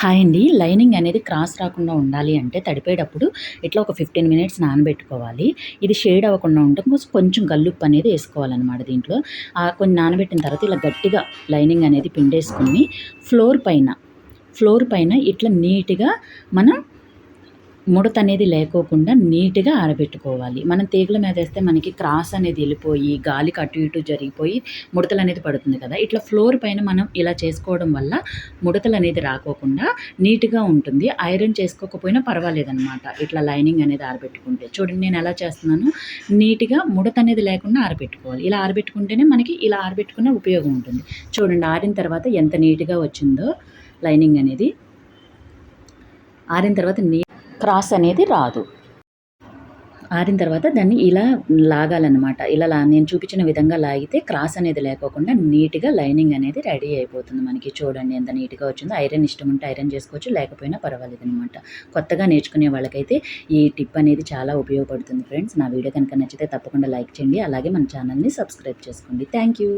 Hi అండి. Lining అనేది cross రాకుండా ఉండాలి అంటే తడిపేటప్పుడు ఇట్లా ఒక ఫిఫ్టీన్ మినిట్స్ నానబెట్టుకోవాలి. ఇది షేడ్ అవ్వకుండా ఉంటే కొంచెం గల్లుప్పు అనేది వేసుకోవాలన్నమాట దీంట్లో. కొన్ని నానబెట్టిన తర్వాత ఇలా గట్టిగా లైనింగ్ అనేది పిండేసుకుని ఫ్లోర్ పైన ఫ్లోర్ పైన ఇట్లా నీట్గా మనం ముడత అనేది లేకోకుండా నీట్గా ఆరబెట్టుకోవాలి. మనం తీగల మీద వేస్తే మనకి క్రాస్ అనేది వెళ్ళిపోయి గాలికి అటు ఇటు జరిగిపోయి ముడతలు అనేది పడుతుంది కదా. ఇట్లా ఫ్లోర్ పైన మనం ఇలా చేసుకోవడం వల్ల ముడతలు అనేది రాకోకుండా నీట్గా ఉంటుంది. ఐరన్ చేసుకోకపోయినా పర్వాలేదన్నమాట. ఇట్లా లైనింగ్ అనేది ఆరబెట్టుకుంటే. చూడండి నేను ఎలా చేస్తున్నాను? నీట్గా ముడత అనేది లేకుండా ఆరబెట్టుకోవాలి. ఇలా ఆరబెట్టుకుంటేనే మనకి ఇలా ఆరబెట్టుకునే ఉపయోగం ఉంటుంది. చూడండి ఆరిన తర్వాత ఎంత నీట్గా వచ్చిందో లైనింగ్ అనేది. ఆరిన తర్వాత నీ క్రాస్ అనేది రాదు. ఆరిన తర్వాత దాన్ని ఇలా లాగాలన్నమాట. ఇలా లా నేను చూపించిన విధంగా లాగితే క్రాస్ అనేది లేకోకుండా నీట్గా లైనింగ్ అనేది రెడీ అయిపోతుంది మనకి. చూడండి ఎంత నీట్గా వచ్చిందో. ఐరన్ ఇష్టం ఉంటే ఐరన్ చేసుకోవచ్చు లేకపోయినా పర్వాలేదు అనమాట కొత్తగా నేర్చుకునే వాళ్ళకైతే ఈ టిప్ అనేది చాలా ఉపయోగపడుతుంది ఫ్రెండ్స్. నా వీడియో కనుక నచ్చితే తప్పకుండా లైక్ చేయండి. అలాగే మన ఛానల్ని సబ్స్క్రైబ్ చేసుకోండి. Thank you